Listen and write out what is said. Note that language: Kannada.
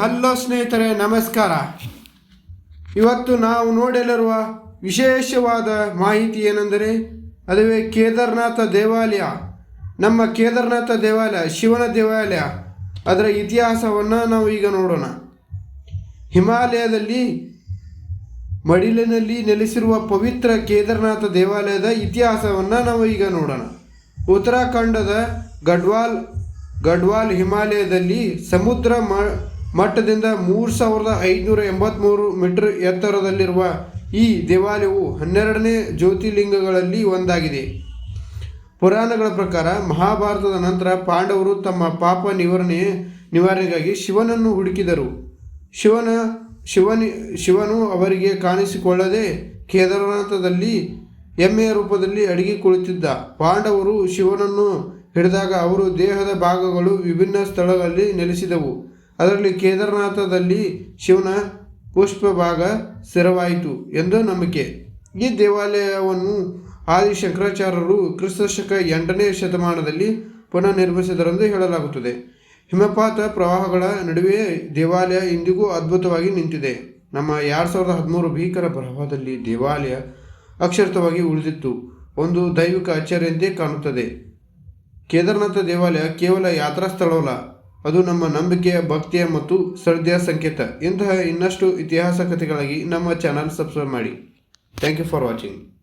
ಹಲೋ ಸ್ನೇಹಿತರೆ, ನಮಸ್ಕಾರ. ಇವತ್ತು ನಾವು ನೋಡಲಿರುವ ವಿಶೇಷವಾದ ಮಾಹಿತಿ ಏನೆಂದರೆ, ಅದುವೇ ಕೇದಾರನಾಥ ದೇವಾಲಯ. ನಮ್ಮ ಕೇದಾರನಾಥ ದೇವಾಲಯ, ಶಿವನ ದೇವಾಲಯ. ಅದರ ಇತಿಹಾಸವನ್ನು ನಾವು ಈಗ ನೋಡೋಣ. ಹಿಮಾಲಯದಲ್ಲಿ, ಮಡಿಲಿನಲ್ಲಿ ನೆಲೆಸಿರುವ ಪವಿತ್ರ ಕೇದಾರನಾಥ ದೇವಾಲಯದ ಇತಿಹಾಸವನ್ನು ನಾವು ಈಗ ನೋಡೋಣ. ಉತ್ತರಾಖಂಡದ ಗಡ್ವಾಲ್ ಗಡ್ವಾಲ್ ಹಿಮಾಲಯದಲ್ಲಿ ಸಮುದ್ರ ಮಟ್ಟದಿಂದ ಮೂರು ಸಾವಿರದ ಐದುನೂರ ಎಂಬತ್ತ್ಮೂರು ಮೀಟರ್ ಎತ್ತರದಲ್ಲಿರುವ ಈ ದೇವಾಲಯವು ಹನ್ನೆರಡನೇ ಜ್ಯೋತಿರ್ಲಿಂಗಗಳಲ್ಲಿ ಒಂದಾಗಿದೆ. ಪುರಾಣಗಳ ಪ್ರಕಾರ ಮಹಾಭಾರತದ ನಂತರ ಪಾಂಡವರು ತಮ್ಮ ಪಾಪ ನಿವಾರಣೆ ನಿವಾರಣೆಗಾಗಿ ಶಿವನನ್ನು ಹುಡುಕಿದರು. ಶಿವನ, ಶಿವನಿ, ಶಿವನು ಅವರಿಗೆ ಕಾಣಿಸಿಕೊಳ್ಳದೆ ಕೇದಾರನಾಥದಲ್ಲಿ ಎಮ್ಮೆಯ ರೂಪದಲ್ಲಿ ಅಡಿಗೆ ಕುಳಿತಿದ್ದ. ಪಾಂಡವರು ಶಿವನನ್ನು ಹಿಡಿದಾಗ ಅವರು ದೇಹದ ಭಾಗಗಳು ವಿಭಿನ್ನ ಸ್ಥಳಗಳಲ್ಲಿ ನೆಲೆಸಿದವು. ಅದರಲ್ಲಿ ಕೇದಾರನಾಥದಲ್ಲಿ ಶಿವನ ಪುಷ್ಪ ಭಾಗ ಸ್ಥಿರವಾಯಿತು ಎಂದು ನಂಬಿಕೆ. ಈ ದೇವಾಲಯವನ್ನು ಆದಿ ಶಂಕರಾಚಾರ್ಯರು ಕ್ರಿಸ್ತಶಕ ಎಂಟನೇ ಶತಮಾನದಲ್ಲಿ ಪುನಃ ನಿರ್ಮಿಸಿದರೆಂದು ಹೇಳಲಾಗುತ್ತದೆ. ಹಿಮಪಾತ ಪ್ರವಾಹಗಳ ನಡುವೆ ದೇವಾಲಯ ಇಂದಿಗೂ ಅದ್ಭುತವಾಗಿ ನಿಂತಿದೆ. ನಮ್ಮ ಎರಡು ಸಾವಿರದ ಹದಿಮೂರು ಭೀಕರ ಪ್ರವಾಹದಲ್ಲಿ ದೇವಾಲಯ ಅಕ್ಷರತವಾಗಿ ಉಳಿದಿತ್ತು. ಒಂದು ದೈವಿಕ ಅಚ್ಚರಿಯಂತೆ ಕಾಣುತ್ತದೆ. ಕೇದಾರನಾಥ ದೇವಾಲಯ ಕೇವಲ ಯಾತ್ರಾ ಸ್ಥಳವಲ್ಲ ಅದು ನಮ್ಮ ನಂಬಿಕೆಯ ಭಕ್ತಿಯ ಮತ್ತು ಶ್ರದ್ಧೆಯ ಸಂಕೇತ. ಇಂತಹ ಇನ್ನಷ್ಟು ಇತಿಹಾಸ ಕಥೆಗಳಾಗಿ ನಮ್ಮ ಚಾನಲ್ ಸಬ್ಸ್ಕ್ರೈಬ್ ಮಾಡಿ. Thank you for watching